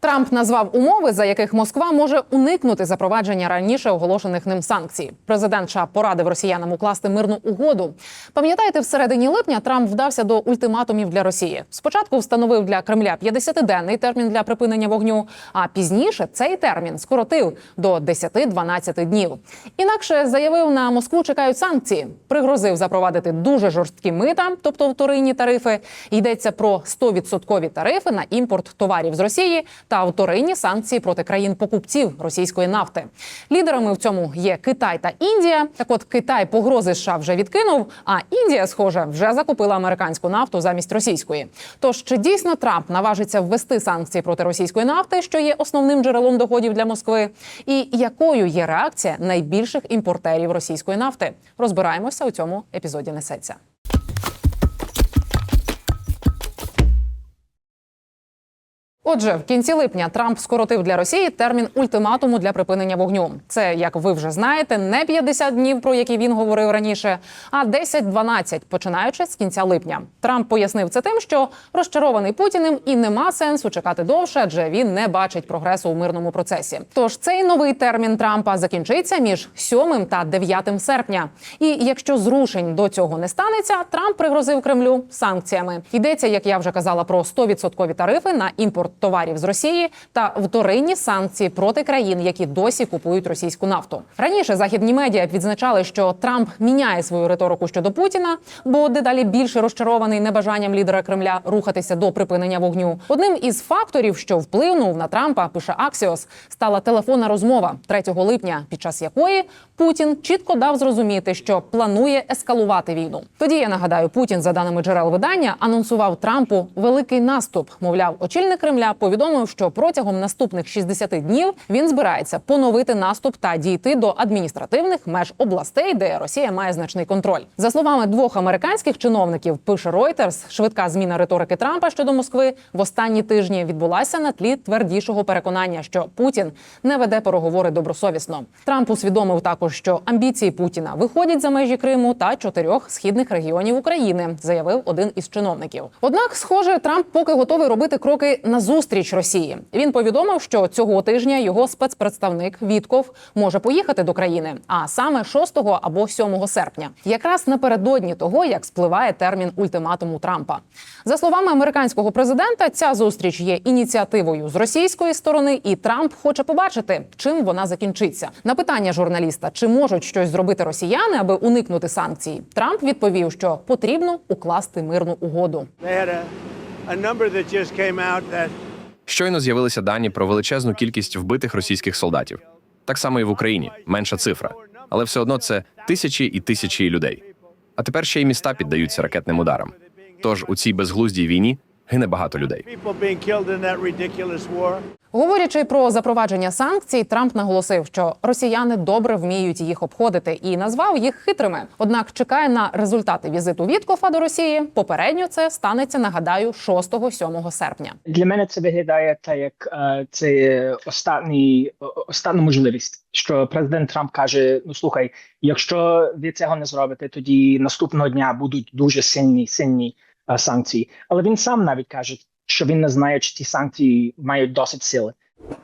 Трамп назвав умови, за яких Москва може уникнути запровадження раніше оголошених ним санкцій. Президент США порадив росіянам укласти мирну угоду. Пам'ятаєте, в середині липня Трамп вдався до ультиматумів для Росії. Спочатку встановив для Кремля 50-денний термін для припинення вогню, а пізніше цей термін скоротив до 10-12 днів. Інакше заявив, на Москву чекають санкції. Пригрозив запровадити дуже жорсткі мита, тобто вторинні тарифи. Йдеться про 100% тарифи на імпорт товарів з Росії та вторинні санкції проти країн-покупців російської нафти. Лідерами в цьому є Китай та Індія. Так, от Китай погрози США вже відкинув, а Індія, схоже, вже закупила американську нафту замість російської. Тож чи дійсно Трамп наважиться ввести санкції проти російської нафти, що є основним джерелом доходів для Москви? І якою є реакція найбільших імпортерів російської нафти? Розбираємося у цьому епізоді. Несеться. Отже, в кінці липня Трамп скоротив для Росії термін ультиматуму для припинення вогню. Це, як ви вже знаєте, не 50 днів, про які він говорив раніше, а 10-12, починаючи з кінця липня. Трамп пояснив це тим, що розчарований Путіним і нема сенсу чекати довше, адже він не бачить прогресу у мирному процесі. Тож цей новий термін Трампа закінчиться між 7 та 9 серпня. І якщо зрушень до цього не станеться, Трамп пригрозив Кремлю санкціями. Йдеться, як я вже казала, про 100% тарифи на імпорт товарів з Росії та вторинні санкції проти країн, які досі купують російську нафту. Раніше західні медіа відзначали, що Трамп міняє свою риторику щодо Путіна, бо дедалі більше розчарований небажанням лідера Кремля рухатися до припинення вогню. Одним із факторів, що вплинув на Трампа, пише Аксіос, стала телефонна розмова 3 липня, під час якої Путін чітко дав зрозуміти, що планує ескалувати війну. Тоді я нагадаю, Путін, за даними джерел видання, анонсував Трампу великий наступ. Мовляв, очільник Кремля повідомив, що протягом наступних 60 днів він збирається поновити наступ та дійти до адміністративних меж областей, де Росія має значний контроль. За словами двох американських чиновників, пише Reuters, швидка зміна риторики Трампа щодо Москви в останні тижні відбулася на тлі твердішого переконання, що Путін не веде переговори добросовісно. Трамп усвідомив також, що амбіції Путіна виходять за межі Криму та чотирьох східних регіонів України, заявив один із чиновників. Однак, схоже, Трамп поки готовий робити кроки на зустріч Росії. Він повідомив, що цього тижня його спецпредставник Вітков може поїхати до країни, а саме 6 або 7 серпня, якраз напередодні того, як спливає термін ультиматуму Трампа. За словами американського президента, ця зустріч є ініціативою з російської сторони, і Трамп хоче побачити, чим вона закінчиться. На питання журналіста, чи можуть щось зробити росіяни, аби уникнути санкцій, Трамп відповів, що потрібно укласти мирну угоду. Щойно з'явилися дані про величезну кількість вбитих російських солдатів. Так само і в Україні менша цифра, але все одно це тисячі і тисячі людей. А тепер ще й міста піддаються ракетним ударам. Тож у цій безглуздій війні гине багато людей. Говорячи про запровадження санкцій, Трамп наголосив, що росіяни добре вміють їх обходити і назвав їх хитрими. Однак чекає на результати візиту Віткофа до Росії. Попередньо це станеться, нагадаю, 6-7 серпня. Для мене це виглядає так, як е, це останній остання можливість, що президент Трамп каже: ну слухай, якщо ви цього не зробите, тоді наступного дня будуть дуже сильні сильні санкції. Але він сам навіть каже, що він не знає, чи ці санкції мають досить сили.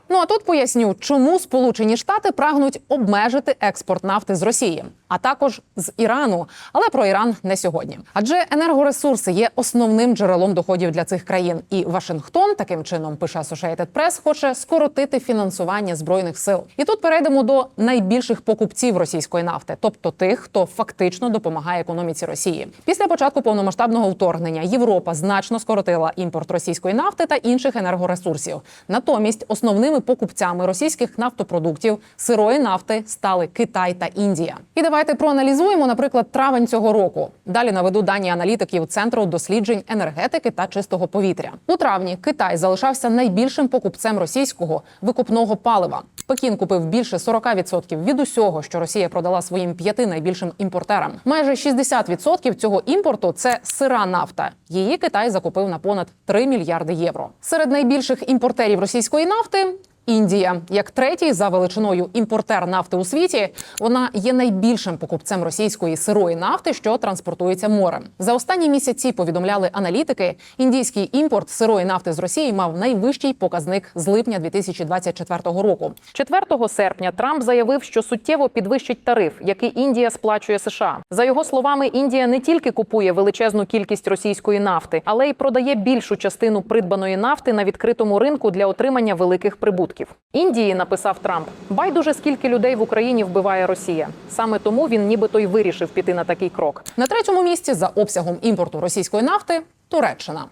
Ну а тут поясню, чому Сполучені Штати прагнуть обмежити експорт нафти з Росії, а також з Ірану. Але про Іран не сьогодні. Адже енергоресурси є основним джерелом доходів для цих країн. І Вашингтон таким чином пише Associated Press, хоче скоротити фінансування збройних сил. І тут перейдемо до найбільших покупців російської нафти, тобто тих, хто фактично допомагає економіці Росії. Після початку повномасштабного вторгнення Європа значно скоротила імпорт російської нафти та інших енергоресурсів. Натомість основними покупцями російських нафтопродуктів сирої нафти стали Китай та Індія. І давайте проаналізуємо, наприклад, травень цього року. Далі наведу дані аналітиків центру досліджень енергетики та чистого повітря. У травні Китай залишався найбільшим покупцем російського викупного палива. Пекін купив більше 40% від усього, що Росія продала своїм п'яти найбільшим імпортерам. Майже 60% цього імпорту це сира нафта. Її Китай закупив на понад 3 мільярди євро. Серед найбільших імпортерів російської нафти Індія, як третій за величиною імпортер нафти у світі, вона є найбільшим покупцем російської сирої нафти, що транспортується морем. За останні місяці повідомляли аналітики. Індійський імпорт сирої нафти з Росії мав найвищий показник з липня 2024 року. 4 серпня Трамп заявив, що суттєво підвищить тариф, який Індія сплачує США. За його словами, Індія не тільки купує величезну кількість російської нафти, але й продає більшу частину придбаної нафти на відкритому ринку для отримання великих прибутків. Індії написав Трамп: байдуже скільки людей в Україні вбиває Росія. Саме тому він нібито й вирішив піти на такий крок. На третьому місці за обсягом імпорту російської нафти Туреччина.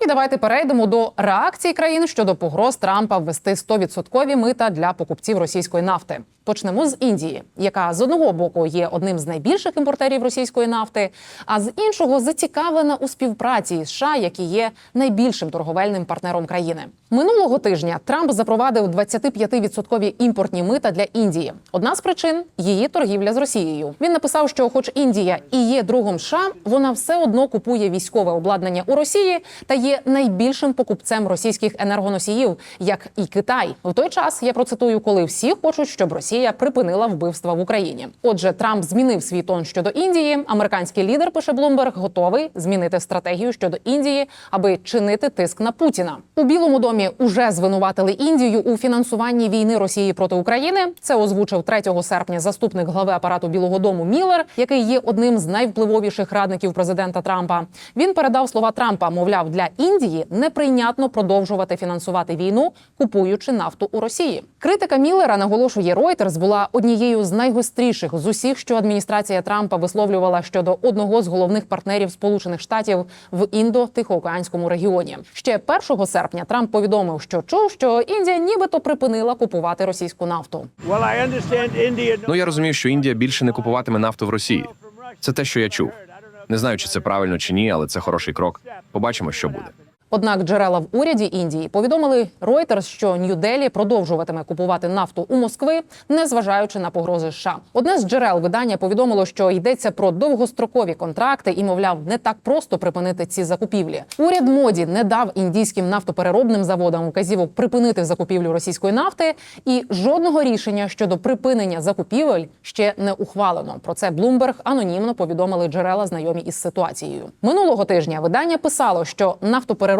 І давайте перейдемо до реакції країн щодо погроз Трампа ввести 100% мита для покупців російської нафти. Почнемо з Індії, яка з одного боку є одним з найбільших імпортерів російської нафти, а з іншого зацікавлена у співпраці із США, які є найбільшим торговельним партнером країни. Минулого тижня Трамп запровадив 25% імпортні мита для Індії. Одна з причин її торгівля з Росією. Він написав, що, хоч Індія і є другом США, вона все одно купує військове обладнання у Росії та є найбільшим покупцем російських енергоносіїв, як і Китай. В той час я процитую, коли всі хочуть, щоб Росія припинила вбивства в Україні. Отже, Трамп змінив свій тон щодо Індії. Американський лідер пише Блумберг, готовий змінити стратегію щодо Індії, аби чинити тиск на Путіна. У Білому домі уже звинуватили Індію у фінансуванні війни Росії проти України. Це озвучив 3 серпня заступник глави апарату Білого Дому Міллер, який є одним з найвпливовіших радників президента Трампа. Він передав слова Трампа, мовляв, для Індії неприйнятно продовжувати фінансувати війну, купуючи нафту у Росії. Критика Міллера наголошує Reuters, була однією з найгостріших з усіх, що адміністрація Трампа висловлювала щодо одного з головних партнерів Сполучених Штатів в індо-тихоокеанському регіоні. Ще 1 серпня Трамп повідомив, що чув, що Індія нібито припинила купувати російську нафту. Ну я розумію, що Індія більше не купуватиме нафту в Росії. Це те, що я чув. Не знаю, чи це правильно чи ні, але це хороший крок. Побачимо, що буде. Однак джерела в уряді Індії повідомили Reuters, що Нью-Делі продовжуватиме купувати нафту у Москви, незважаючи на погрози США. Одне з джерел видання повідомило, що йдеться про довгострокові контракти і, мовляв, не так просто припинити ці закупівлі. Уряд моді не дав індійським нафтопереробним заводам вказівок припинити закупівлю російської нафти, і жодного рішення щодо припинення закупівель ще не ухвалено. Про це Bloomberg анонімно повідомили джерела, знайомі із ситуацією. Минулого тижня видання писало, що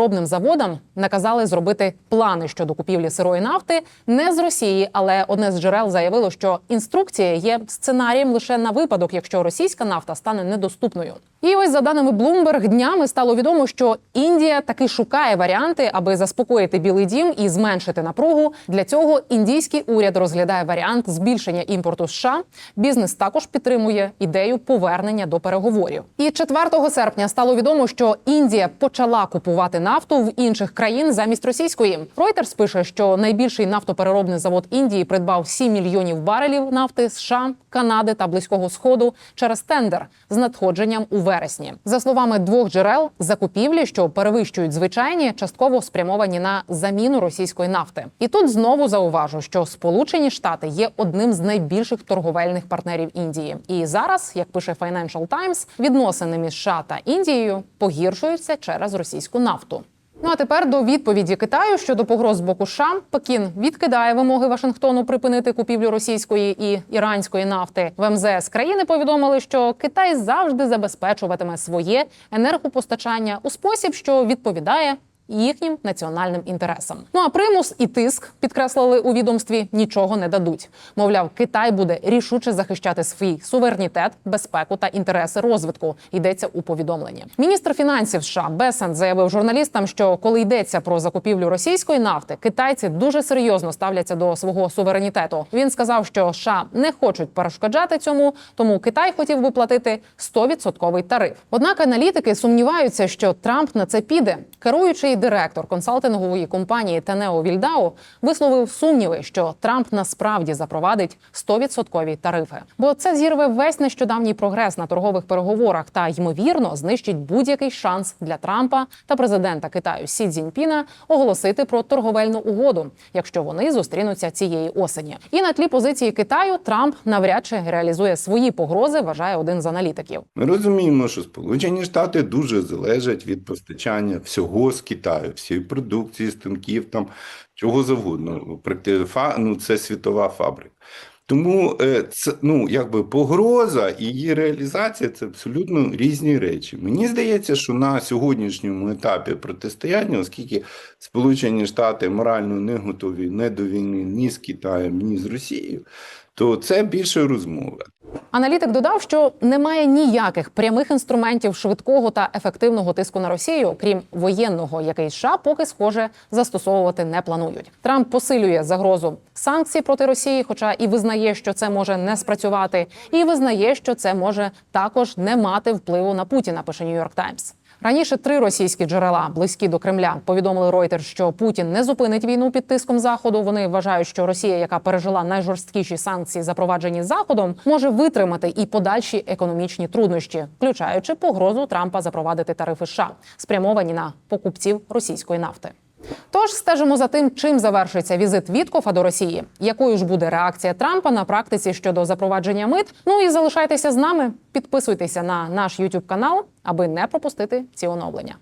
нафтопереробним заводам наказали зробити плани щодо купівлі сирої нафти не з Росії, але одне з джерел заявило, що інструкція є сценарієм лише на випадок, якщо російська нафта стане недоступною. І ось за даними Bloomberg, днями стало відомо, що Індія таки шукає варіанти, аби заспокоїти Білий Дім і зменшити напругу. Для цього індійський уряд розглядає варіант збільшення імпорту США. Бізнес також підтримує ідею повернення до переговорів. І 4 серпня стало відомо, що Індія почала купувати нафту в інших країн замість російської. Reuters пише, що найбільший нафтопереробний завод Індії придбав 7 мільйонів барелів нафти США, Канади та Близького Сходу через тендер з надходженням у вересні. За словами двох джерел, закупівлі, що перевищують звичайні, частково спрямовані на заміну російської нафти. І тут знову зауважу, що Сполучені Штати є одним з найбільших торговельних партнерів Індії. І зараз, як пише Financial Times, відносини між США та Індією погіршуються через російську нафту. Ну а тепер до відповіді Китаю щодо погроз з боку США. Пекін відкидає вимоги Вашингтону припинити купівлю російської і іранської нафти. В МЗС країни повідомили, що Китай завжди забезпечуватиме своє енергопостачання у спосіб, що відповідає. Їхнім національним інтересам. Ну а примус і тиск підкреслили у відомстві нічого не дадуть. Мовляв, Китай буде рішуче захищати свій суверенітет, безпеку та інтереси розвитку. Йдеться у повідомленні. Міністр фінансів США Бесент заявив журналістам, що коли йдеться про закупівлю російської нафти, китайці дуже серйозно ставляться до свого суверенітету. Він сказав, що США не хочуть перешкоджати цьому, тому Китай хотів би платити 100% тариф. Однак аналітики сумніваються, що Трамп на це піде. Керуючий директор консалтингової компанії Тенео Вільдау висловив сумніви, що Трамп насправді запровадить 100% тарифи, бо це зірве весь нещодавній прогрес на торгових переговорах та ймовірно знищить будь-який шанс для Трампа та президента Китаю Сі Цзіньпіна оголосити про торговельну угоду, якщо вони зустрінуться цієї осені. І на тлі позиції Китаю Трамп навряд чи реалізує свої погрози, вважає один з аналітиків. Ми розуміємо, що Сполучені Штати дуже залежать від постачання всього з Китаю, всієї продукції, станків там чого завгодно. Ну, це світова фабрика. Тому е, це ну якби погроза і її реалізація це абсолютно різні речі. Мені здається, що на сьогоднішньому етапі протистояння, оскільки Сполучені Штати морально не готові не до війни ні з Китаєм, ні з Росією, то це більше розмова. Аналітик додав, що немає ніяких прямих інструментів швидкого та ефективного тиску на Росію, крім воєнного, який США поки схоже застосовувати не планують. Трамп посилює загрозу санкцій проти Росії, хоча і визнає, що це може не спрацювати, і визнає, що це може також не мати впливу на Путіна. Пише Нью-Йорк Таймс. Раніше три російські джерела, близькі до Кремля, повідомили Reuters, що Путін не зупинить війну під тиском заходу. Вони вважають, що Росія, яка пережила найжорсткіші санкції, запроваджені заходом, може витримати і подальші економічні труднощі, включаючи погрозу Трампа запровадити тарифи США, спрямовані на покупців російської нафти. Тож стежимо за тим, чим завершиться візит Віткофа до Росії, якою ж буде реакція Трампа на практиці щодо запровадження мит. Ну і залишайтеся з нами. Підписуйтеся на наш YouTube канал, аби не пропустити ці оновлення.